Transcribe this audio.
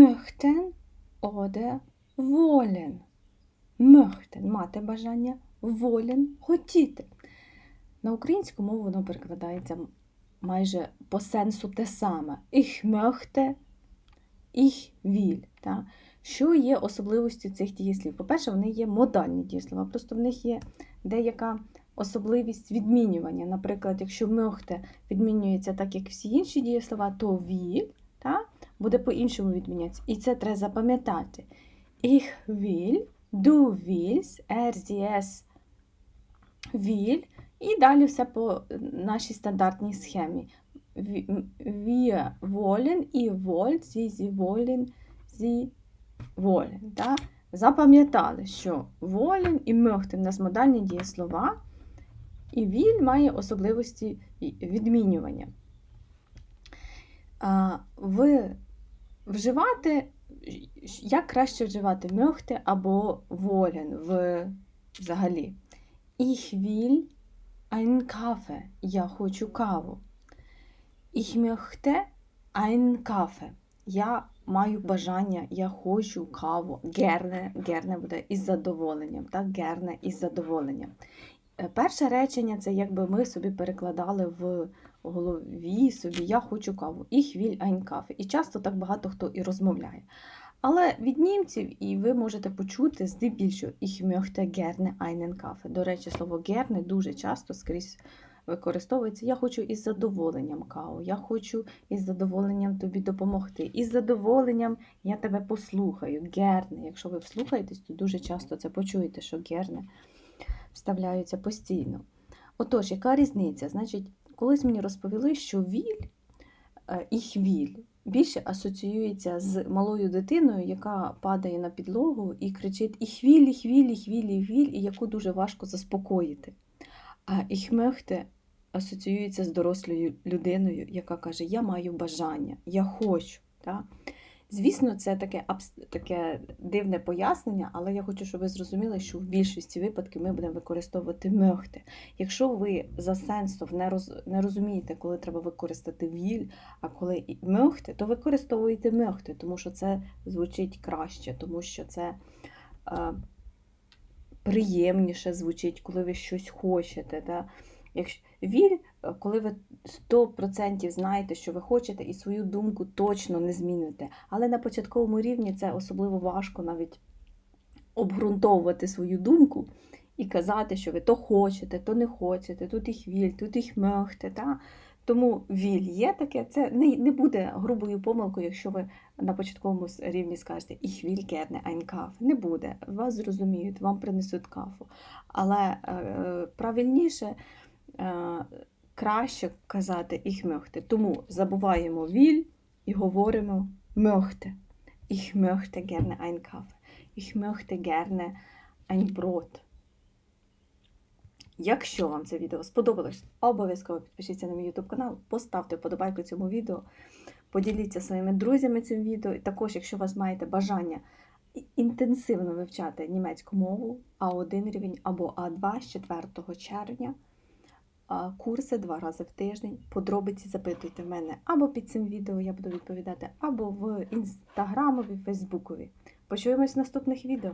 Möchten oder wollen. Möchten – мати бажання, wollen – хотіти. На українську мову воно перекладається майже по сенсу те саме. Ich möchte, ich will. Та? Що є особливості цих дієслів? По-перше, вони є модальні дієслова, просто в них є деяка особливість відмінювання. Наприклад, якщо möchte відмінюється так, як всі інші дієслова, то will буде по-іншому відмінятися. І це треба запам'ятати. Ich will, du willst, er, sie, es will. І далі все по нашій стандартній схемі. Wir wollen, ihr wollt, sie, sie wollen, sie wollen. Да? Запам'ятали, що wollen і möchten у нас модальні дієслова, і will має особливості відмінювання. В вживати, як краще вживати möchte або wollen в, взагалі. Ich will einen Kaffee. Я хочу каву. Ich möchte einen Kaffee. Я маю бажання, я хочу каву. Герне, герне буде із задоволенням. Так? Герне із задоволенням. Е, Перше речення це якби ми собі перекладали в голові собі Я хочу каву. Ich will einen Kaffee. І часто так багато хто і розмовляє. Але від німців, і ви можете почути здебільшого Ich möchte gerne einen Kaffee. До речі, слово gerne дуже часто скрізь використовується. Я хочу із задоволенням каву, я хочу із задоволенням тобі допомогти. Із задоволенням я тебе послухаю. Герне. Якщо ви вслухаєтесь, то дуже часто це почуєте, що герне вставляються постійно. Отож, яка різниця? Значить, колись мені розповіли, що віль, і хвіль більше асоціюється з малою дитиною, яка падає на підлогу і кричить і will, хвілі, хвілі, ich will, ich will», і яку дуже важко заспокоїти. А іхмехте möchte» асоціюється з дорослою людиною, яка каже Я маю бажання, я хочу. Так? Звісно, це таке таке дивне пояснення, але я хочу, щоб ви зрозуміли, що в більшості випадків ми будемо використовувати möchte. Якщо ви за сенсом не, роз, не розумієте, коли треба використати віль, а коли möchte, то використовуйте möchte, тому що це звучить краще, тому що це е, приємніше звучить, коли ви щось хочете. Да? Якщо віль, коли ви 100% знаєте, що ви хочете, і свою думку точно не зміните. Але на початковому рівні це особливо важко навіть обґрунтовувати свою думку і казати, що ви то хочете, то не хочете, тут їх віль, тут їх möchte. Та? Тому віль є таке, це не, не буде грубою помилкою, якщо ви на початковому рівні скажете «Ich will gerne einen Kaffee». Не буде. Вас зрозуміють, вам принесуть кафу. Але е, правильніше краще казати «ich möchte». Тому забуваємо віль і говоримо «möchte». «Ich möchte gerne einen Kaffee». «Ich möchte gerne ein Brot». Якщо вам це відео сподобалось, обов'язково підпишіться на мій YouTube канал, поставте вподобайку цьому відео, поділіться своїми друзями цим відео. І також, якщо у вас маєте бажання інтенсивно вивчати німецьку мову А1 рівень або А2 з 4 червня, курси два рази в тиждень. Подробиці запитуйте в мене або під цим відео я буду відповідати, або в інстаграмові, фейсбукові. Почуємось в наступних відео.